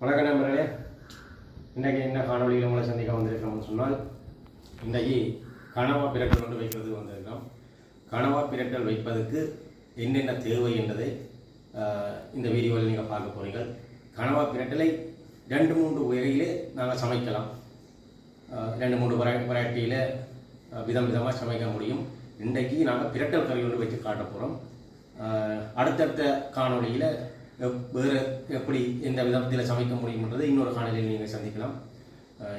வணக்கம் நண்பர்களே. இன்றைக்கி என்ன காணொலியில் உங்களை சந்திக்க வந்திருக்கோம்னு சொன்னால் இன்றைக்கி கனவா பிரட்டல் கொண்டு வைப்பது வந்திருக்கிறோம். கனவா பிரட்டல் வைப்பதற்கு என்னென்ன தேவை என்பதை இந்த வீடியோவில் நீங்கள் பார்க்க போகிறீர்கள் கனவா பிரட்டலை ரெண்டு மூன்று வகையிலே நாங்கள் சமைக்கலாம். ரெண்டு மூன்று வெரை வெரைட்டியில் விதம் விதமாக சமைக்க முடியும். இன்றைக்கு நாங்கள் பிரட்டல் கறி ஒன்று வச்சு காட்ட போகிறோம் அடுத்தடுத்த காணொளியில் வேறு எப்படி எந்த விதத்தில் சமைக்க முடியும்ன்றதை இன்னொரு காணொலியில் நீங்கள் சந்திக்கலாம்.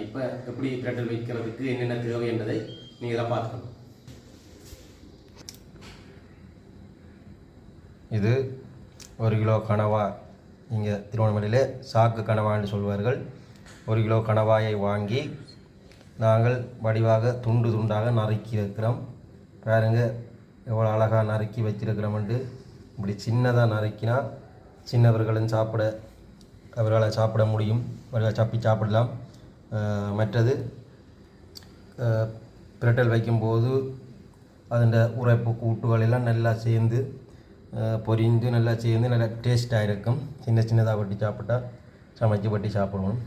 இப்போ எப்படி பிரட்டல் வைக்கிறதுக்கு என்னென்ன தேவை என்பதை நீங்கள் தான் பார்த்துக்கணும். இது ஒரு கிலோ கனவா. இங்கே திருவண்ணாமலையில் சாக்கு கனவான்னு சொல்வார்கள். ஒரு கிலோ கனவாயை வாங்கி நாங்கள் வடிவாக துண்டு துண்டாக நறுக்கி இருக்கிறோம் பாருங்கள் எவ்வளோ அழகாக நறுக்கி வச்சிருக்கிறோம்ட்டு இப்படி சின்னதாக நறுக்கினா சின்னவர்களும் சாப்பிட அவர்களால் சாப்பிட முடியும். அவர்கள் சாப்பி சாப்பிடலாம். மற்றது பிரட்டல் வைக்கும்போது அதில் உரைப்பு கூட்டுகள் எல்லாம் நல்லா சேர்ந்து அஹ் பொரிந்து நல்லா சேர்ந்து நல்லா டேஸ்ட்டாக இருக்கும். சின்ன சின்னதாக வட்டி சாப்பிட்டா சமைச்சு வட்டி சாப்பிடுவோம்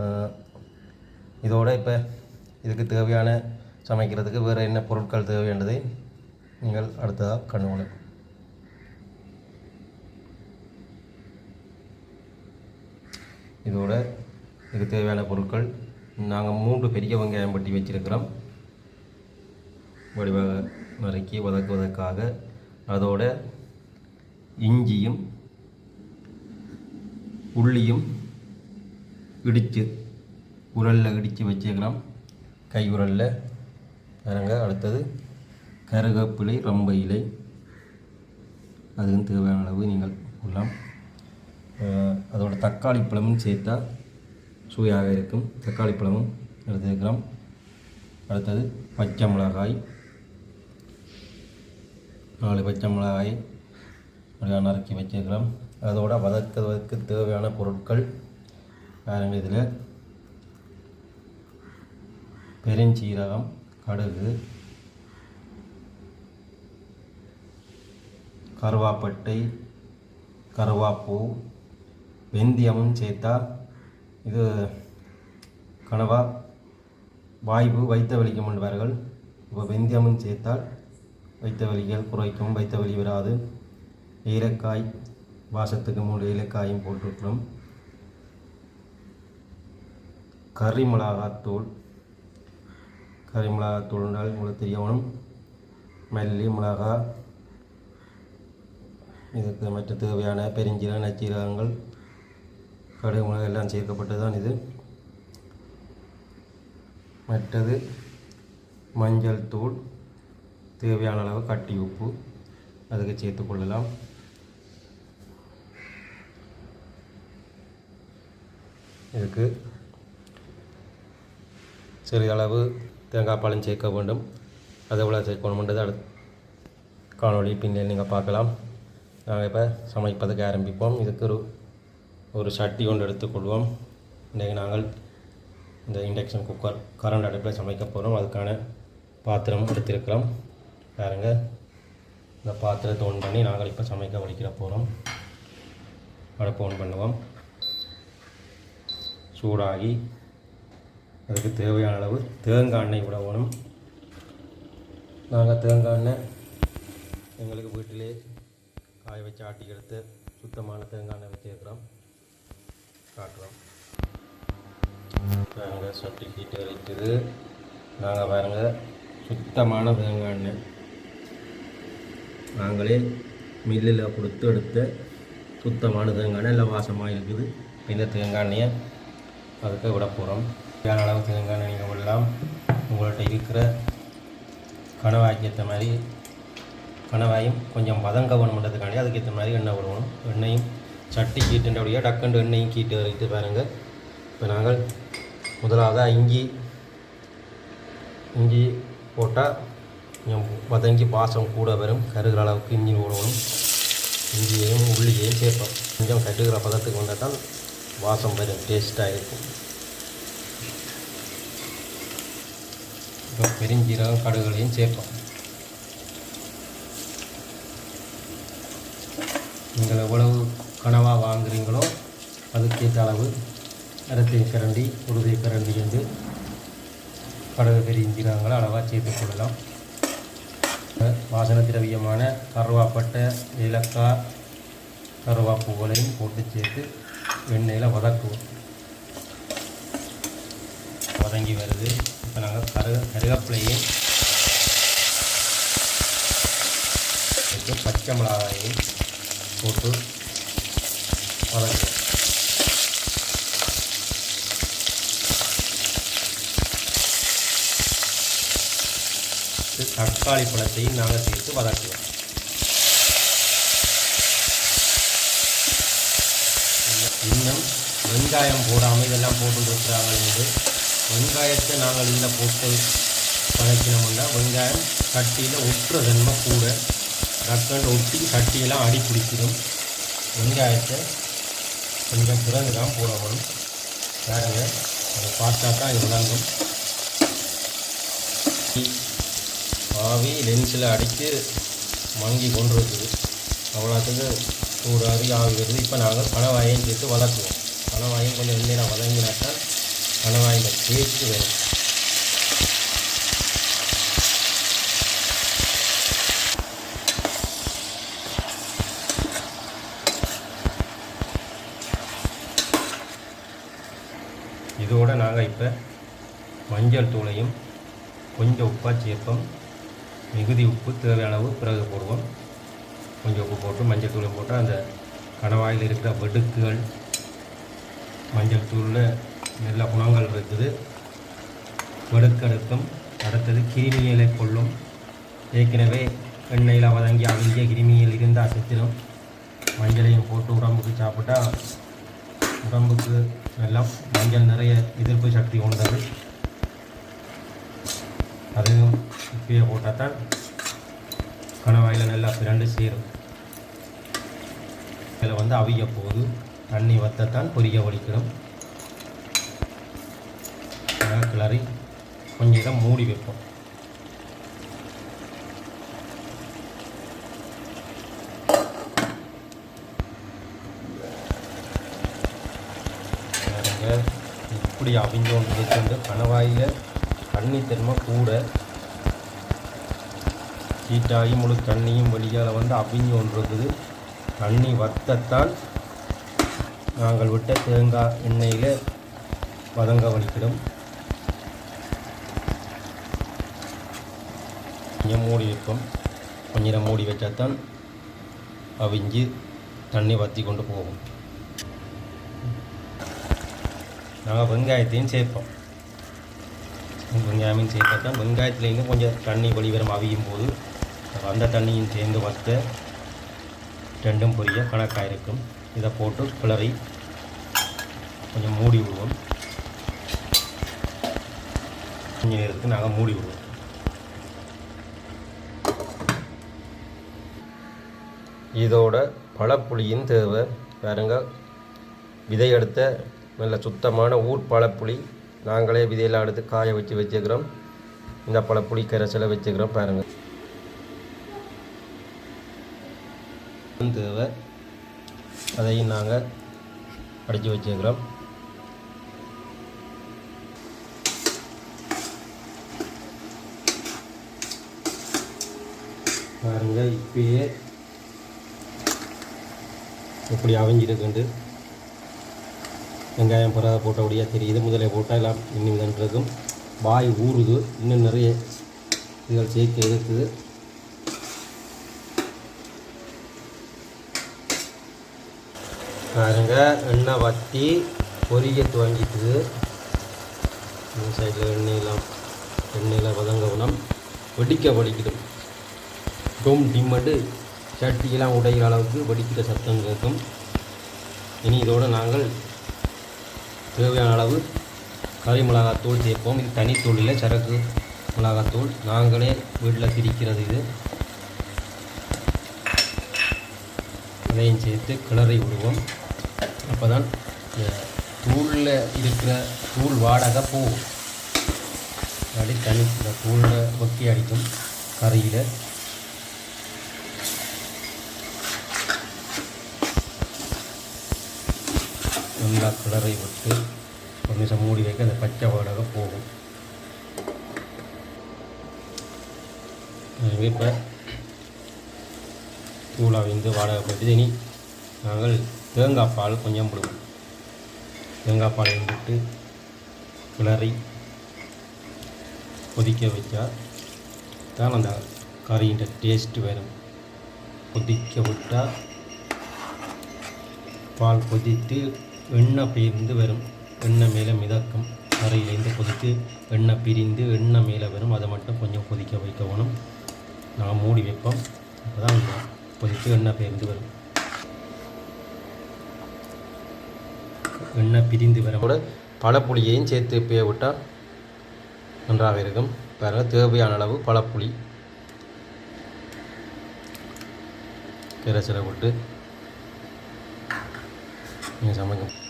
அஹ் இதோட இப்போ இதுக்கு தேவையான சமைக்கிறதுக்கு வேறு என்ன பொருட்கள் தேவையானதை நீங்கள் அடுத்ததாக கண்டுகொள்ளும் இதோட இதுக்கு தேவையான பொருட்கள் நாங்கள் மூன்று பெரிய வெங்காயம் பட்டி வச்சுருக்கிறோம். வடிவாக நறுக்கி வதக்குவதற்காக அதோட இஞ்சியும் உள்ளியும் இடித்து உரலில் இடித்து வச்சுருக்கிறோம். கை உரலில். பாருங்க அடுத்தது கருவேப்பிலை ரொம்ப இலை. அதுவும் தேவையான அளவு நீங்கள் கொள்ளலாம் அதோட தக்காளி பழமும் சேர்த்தா சுவையாக இருக்கும். தக்காளி பழமும் எடுத்துக்கிறோம் அடுத்தது பச்சை மிளகாய். நாலு பச்சை மிளகாய் அப்படியே நறுக்கி வச்சுருக்கிறோம் அதோட வதக்குவதற்கு தேவையான பொருட்கள் வேறு இதில்? பெருஞ்சீரகம் கடுகு கருவாப்பட்டை கருவாப்பூ வெந்தியமும் சேர்த்தா இது கனவா வாய்வு வைத்த வலிக்கும் என்பார்கள். இப்போ வெந்தயமும் சேர்த்தால் வைத்த வலிகள் குறைக்கும் வைத்த வலி வராது. ஏலக்காய் வாசத்துக்கு மூணு ஏலக்காயும் போட்டிருக்கிறோம். கறி மிளகாத்தூள். கறி மிளகாத்தூள் என்றால் உங்களுக்கு தெரியவனும் மல்லி மிளகா இதுக்கு மற்ற தேவையான பெருஞ்சீரக நச்சீரகங்கள் கடுகு உணவு எல்லாம் சேர்க்கப்பட்டு தான் இது. மற்றது மஞ்சள் தூள் தேவையான அளவு கட்டி உப்பு அதுக்கு சேர்த்து கொள்ளலாம். இதுக்கு சிறிதளவு தேங்காய் பாலும் சேர்க்க வேண்டும். அதை எவ்வளோ சேர்க்கணுமென்றது அடுத்து காணொலி பின்னில் நீங்கள் பார்க்கலாம். நாங்கள் இப்போ சமைப்பதுக்கு ஆரம்பிப்போம். இதுக்கு ஒரு ஒரு சட்டி ஒன்று எடுத்துக்கொள்வோம். இன்றைக்கு நாங்கள் இந்த இண்டக்ஷன் குக்கர் கரண்ட் அடுப்பில் சமைக்க போகிறோம் அதுக்கான பாத்திரம் எடுத்திருக்கிறோம். பாருங்க. இந்த பாத்திரத்தை ஒன் பண்ணி நாங்கள் இப்போ சமைக்க வடிக்கிற போகிறோம் அடுப்பு ஒன் பண்ணுவோம். சூடாகி அதுக்கு தேவையான அளவு தேங்காய் எண்ணெய் விட நாங்கள் தேங்காய் எண்ணெய் எங்களுக்கு வீட்டிலே காய வச்சு ஆட்டி எடுத்து சுத்தமான தேங்காய் எண்ணெய் வச்சுருக்கிறோம். காட்டுறோம். நாங்கள் சொட்டு ஹீட்டு இருக்குது நாங்கள் பாருங்கள் சுத்தமான தேங்காய் எண்ணெய் நாங்களே மில்லில் கொடுத்து எடுத்த சுத்தமான தேங்காய் எண்ணெய் இல்லை வாசமாக இருக்குது. இந்த தேங்காய் எண்ணெயை அதுக்கு விட போகிறோம் தேவையான அளவு தேங்காய் எண்ணெய் நீங்கள் விடலாம். உங்கள்கிட்ட இருக்கிற கனவாய்க்கு ஏற்ற மாதிரி கணவாயும் கொஞ்சம் வதங்க வேணுன்றதுக்காண்டி அதுக்கேற்ற மாதிரி எண்ணெய் விடணும். எண்ணெயும் சட்டி கீட்டுன்றபடியாக டக்குண்டு எண்ணெயும் கீட்டு வரைக்கிட்டு பாருங்கள் இப்போ நாங்கள் முதலாவதாக இஞ்சி இஞ்சி போட்டால் கொஞ்சம் வதங்கி பாசம் கூட வரும். கருகிற அளவுக்கு இஞ்சி போடணும். இஞ்சியையும் உள்ளியையும் சேர்ப்போம். கொஞ்சம் கட்டுகிற பதத்துக்கு வந்தால் தான் வாசம் வரும் டேஸ்ட்டாக இருக்கும். இப்போ பெருஞ்சீரகம் கடுகுகளையும் சேர்ப்போம். நீங்கள் எவ்வளவு கனவாக வாங்குறீங்களோ அதுக்கேற்ற அளவு அரை கரண்டி ஒரு கரண்டி வந்து படகு பெரிஞ்சிரங்களை அளவாக சேர்த்து கொள்ளலாம். வாசன திரவியமான கருவாப்பட்டை ஏலக்காய் கருவாப்பூக்களையும் போட்டு சேர்த்து வெண்ணெயில் வதக்குவோம். வதங்கி வருது. இப்போ நாங்கள் கரு கருகப்பிலையும் பச்சை மிளகாயையும் போட்டு வதக்குவோம் தக்காளி பழத்தையும் நாங்கள் சேர்த்து வதக்குவோம். இன்னும் வெங்காயம் போடாமல் இதெல்லாம் போட்டுருக்கிறாங்க என்று வெங்காயத்தை நாங்கள் இதில் போட்டு வதக்கினோம்னா வெங்காயம் சட்டியில் ஒட்டுற தன்மை கூட ரத்தம் ஒட்டி கட்டியெல்லாம் அடி பிடிச்சிடும். வெங்காயத்தை கொஞ்சம் பிறகு தான் போடணும் பாருங்க அதை பார்த்தா தான் விளங்கும். ஆவி லென்ஸில் அடித்து மங்கி கொண்டு இருக்குது. அவ்வளோத்துக்கு சூடாகி ஆவி வருது. இப்போ நாங்கள் கணவாயையும் சேர்த்து வளர்க்குவோம் பணவாயும் கொஞ்சம் எண்ணெயில் வதங்கினாத்தான் பணவாயில் டேஸ்ட்டு வரும் இதோட மஞ்சள் தூளையும் கொஞ்சம் உப்பாக சேர்ப்போம் மிகுதி உப்பு தேவையான அளவு பிறகு போடுவோம். கொஞ்சம் உப்பு போட்டு மஞ்சள் தூளையும் போட்டு அந்த கணவாயில் இருக்கிற வெடுக்குகள் மஞ்சள் தூளில் நல்ல குணங்கள் இருக்குது. வெடுக்கெடுக்கும். அடுத்தது கிருமிகளை கொள்ளும். ஏற்கனவே எண்ணெயில் வதங்கி அவிஞ்ச கிருமிகள் இருந்தால் செத்திடும் மஞ்சளையும் போட்டு உடம்புக்கு சாப்பிட்டா உடம்புக்கு நல்லா மஞ்சள் நிறைய எதிர்ப்பு சக்தி கொண்டது. அதுவும் இப்பயே போட்டால் தான் கணவாயில் நல்லா பிரண்டு சேரும். இதில் வந்து அவிய போது தண்ணி வத்தத்தான் பொரிய ஒழிக்கணும் கிளறி கொஞ்சம் இடம் மூடி வைப்போம் பாருங்க, அப்படி அவிஞ்சோம் வச்சுட்டு கணவாயில் தண்ணி தெரியுமா கூட. ஹீட்டாகி முழு தண்ணியும் வெளியால் வந்து அவிஞ்சு ஒன்று இருக்குது தண்ணி வத்தத்தான் நாங்கள் விட்ட தேங்காய் எண்ணெயில் வதங்க வலிக்கிடும். கொஞ்சம் மூடி வைப்போம். கொஞ்சம் மூடி மூடி வச்சாதான் அவிஞ்சு தண்ணி வற்றி கொண்டு போகும். நாங்கள் வெங்காயத்தையும் சேர்ப்போம். வெங்காயமும் சேர்த்தா வெங்காயத்துலேருந்து கொஞ்சம் தண்ணி வெளிவரம் அவியும் போது அந்த தண்ணியும் சேர்ந்து வத்த ரெண்டும் பொரிய கணக்காக இருக்கும். இதை போட்டு கிளறி கொஞ்சம் மூடி விடுவோம். கொஞ்சம் நேரத்துக்கு நாங்கள் மூடி விடுவோம். இதோட பழப்புளியின் தேவை. பாருங்க. விதை எடுத்த நல்ல சுத்தமான ஊர் பழப்புளி. நாங்களே விதையெல்லாம் எடுத்து காய வச்சு வச்சுக்கிறோம். இந்த பழப்புளி கரைசலை வச்சுக்கிறோம் பாருங்கள் தேவை அதையும் நாங்கள் அடித்து வச்சுக்கிறோம். பாருங்க இப்பயே எப்படி அவிஞ்சிருக்குண்டு. வெங்காயம் பிறகு போட்டபடியாக தெரியுது. முதலே போட்டால் எல்லாம் இன்னும் இருக்கும் வாய் ஊறுது. இன்னும் நிறைய இதுகள் சேர்க்க இருக்குது. பாருங்க எண்ணெய் வத்தி பொரிய துவங்கிட்டுது இந்த சைடில் எண்ணெயெல்லாம் எண்ணெயில் வதங்கவனம் வெடிக்க வடிக்கிடும். டொம் டிம்மண்டு சட்டியெல்லாம் உடைகிற அளவுக்கு வெடிக்கிற சத்தம் கேட்கும். இனி இதோடு நாங்கள் தேவையான அளவு கறி மிளகாத்தூள் சேர்ப்போம். இது தனித்தூள் இல்லை சரக்கு மிளகாத்தூள். நாங்களே வீட்டில் திரிக்கிறது இது. இதையும் சேர்த்து கிளறி விடுவோம். அப்போ தான் தூளில் இருக்கிற தூள் வாடகை போகும். அடி தனி இந்த தூளில் ஒக்கி அடிக்கும் கறியில். நல்லா கிளறி விட்டு ஒரு நிமிஷம் மூடி வைக்க அந்த பச்சை வாடகை போகும். இப்போ தூளாக வந்து வாடகை போயிட்டு இனி நாங்கள் தேங்காய் பால் கொஞ்சம் போடுவோம். தேங்காய் பால் வந்துட்டு கிளறி கொதிக்க வச்சா தான் அந்த கறியின் டேஸ்ட்டு வரும். கொதிக்க விட்டால் பால் கொதித்து எண்ணெய் பிரிந்து வரும். எண்ணெய் மேலே மிதக்கும். அறையிலேருந்து கொதித்து எண்ணெய் பிரிந்து எண்ணெய் மேலே வரும். அதை மட்டும் கொஞ்சம் கொதிக்க வைக்கணும் நான் மூடி வைப்போம். அப்போ தான் கொதித்து எண்ணெய் பிரிந்து வரும். எண்ணெய் பிரிந்து வரும். கூட பழப்புளியையும் சேர்த்து பே விட்டால் நன்றாக இருக்கும். பிறகு தேவையான அளவு பழப்புளி. கரைசலை விட்டு நீங்கள் சமைக்கும்.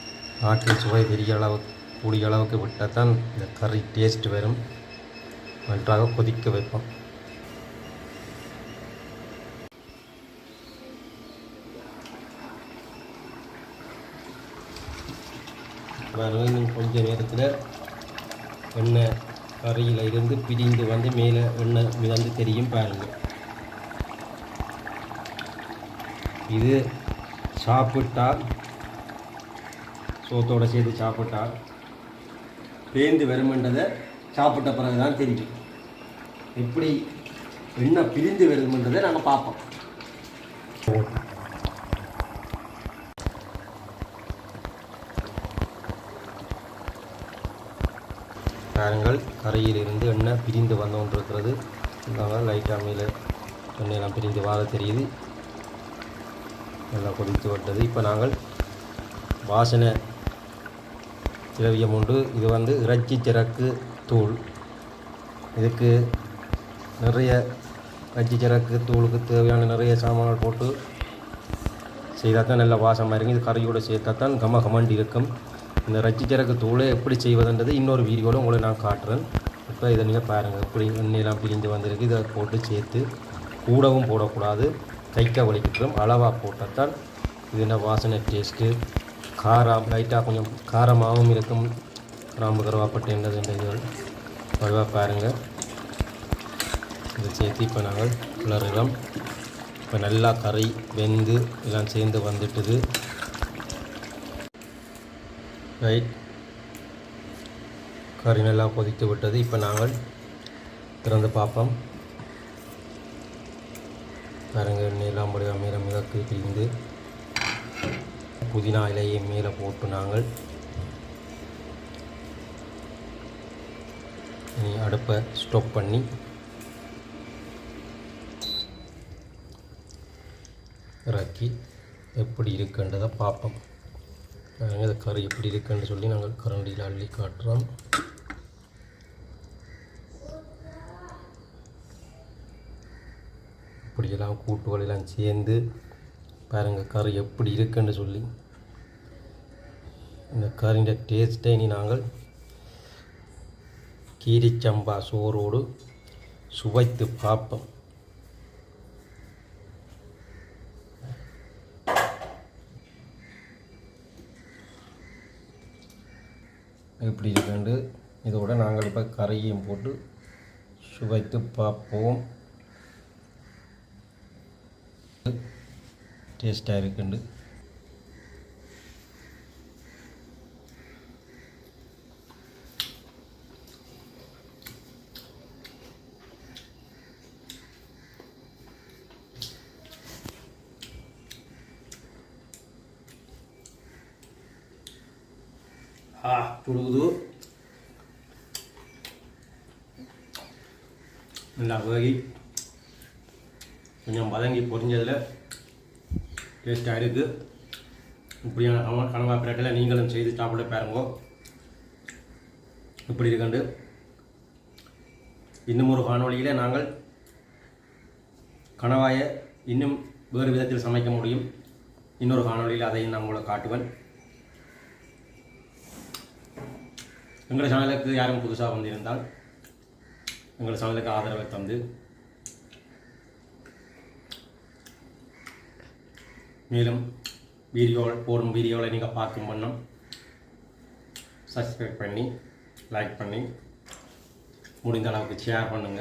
நாட்டில் சுவை தெரிய அளவுக்கு கூடிய அளவுக்கு விட்டால் தான் இந்த கறி டேஸ்ட் வரும் நன்றாக கொதிக்க வைப்போம். இன்னும் கொஞ்ச நேரத்தில் எண்ணெய் கறியில் இருந்து பிரிந்து வந்து மேலே எண்ணெய் மிதந்து தெரியும் பாருங்கள் இது சாப்பிட்டால் சோத்தோடு சேர்த்து சாப்பிட்டால் பேந்து வருமென்றதை சாப்பிட்ட பிறகு தான் தெரியும். எப்படி என்ன பிரிந்து வருமென்றதை நாங்கள் பார்ப்போம். பாருங்கள் கரையிலிருந்து எண்ணெய் பிரிந்து வந்து கொண்டிருக்கிறது இந்தாங்க லைட்டாக மேலே எண்ணெயெல்லாம் பிரிந்து வார தெரியுது. நல்லா கொதித்து விட்டது. இப்போ நாங்கள் வாசனை திரவியம் உண்டு இது வந்து இறைச்சி சிறக்கு தூள். இதுக்கு நிறைய இறைச்சி சிறக்கு தூளுக்கு தேவையான நிறைய சாமான்கள் போட்டு செய்தால் தான் நல்ல வாசமாக இருக்கும். இது கறியோடு சேர்த்தா தான் கம கமண்டு இருக்கும். இந்த இறைச்சி சிறக்கு தூளை எப்படி செய்வதுன்றது இன்னொரு வீடியோவில் உங்களை நான் காட்டுறேன். இப்போ இதை நீங்கள் பாருங்கள் இப்படி எண்ணெயெல்லாம் பிரிஞ்சு வந்திருக்கு. இதை போட்டு சேர்த்து கூடவும் போடக்கூடாது. கைக்க வலிக்கிட்டுரும். அளவாக போட்டால் தான் இது என்ன வாசனை டேஸ்ட்டு காரம் லைட்டாக கொஞ்சம் காரமாகவும் இருக்கும். கிராம்பு கருவாப்பட்டு என்னது இந்த இதுகள் வலுவாக பாருங்கள் இதை சேர்த்து இப்போ நாங்கள் கிளறுகிறோம் இப்போ நல்லா கறி வெந்து எல்லாம் சேர்ந்து வந்துட்டுது. ரைட் கறி நல்லா கொதித்து விட்டது. இப்போ நாங்கள் திறந்து பார்ப்போம். பாருங்கள் எண்ணெயெல்லாம் முடிய மேலே மிதக்கு பிரிந்து புதினா இலையை மேலே போட்டு நாங்கள் இனி அடுப்பை ஸ்டோப் பண்ணி இறக்கி எப்படி இருக்குன்றதை பார்ப்போம். பாருங்க இந்த கறி எப்படி இருக்குன்னு சொல்லி நாங்கள் கரண்டியில் அள்ளி காட்டுறோம். இப்படியெல்லாம் கூட்டுகளெல்லாம் சேர்ந்து பாருங்கள் கறி எப்படி இருக்குன்னு சொல்லி இந்த கறிൻ്റെ டேஸ்ட்டை இனி நாங்கள் கீரிச்சம்பா சோறோடு சுவைத்து பார்ப்போம். எப்படி இருக்குண்டு? இதோட நாங்கள் இப்போ கறியையும் போட்டு சுவைத்து பார்ப்போம். டேஸ்ட்டாக இருக்குண்டு. ஆ புழுகுது. நல்லா வேகி கொஞ்சம் வதங்கி பொரிஞ்சதில் டேஸ்ட்டாக இருக்குது இப்படியான கனவா கனவா பிரட்டில் நீங்களும் செய்து சாப்பிட பாருங்கோ. இப்படி இருக்கண்டு இன்னும் ஒரு காணொளியில் நாங்கள் கணவாயை இன்னும் வேறு விதத்தில் சமைக்க முடியும். இன்னொரு காணொளியில் அதையும் நான் உங்களை காட்டுவேன். எங்கள் சேனலுக்கு யாரும் புதுசாக வந்திருந்தால் எங்கள் சேனலுக்கு ஆதரவை தந்து மேலும் வீடியோ போடும் வீடியோவில் நீங்கள் பார்க்கும் வண்ணம் சப்ஸ்கிரைப் பண்ணி லைக் பண்ணி முடிந்த அளவுக்கு ஷேர் பண்ணுங்கள்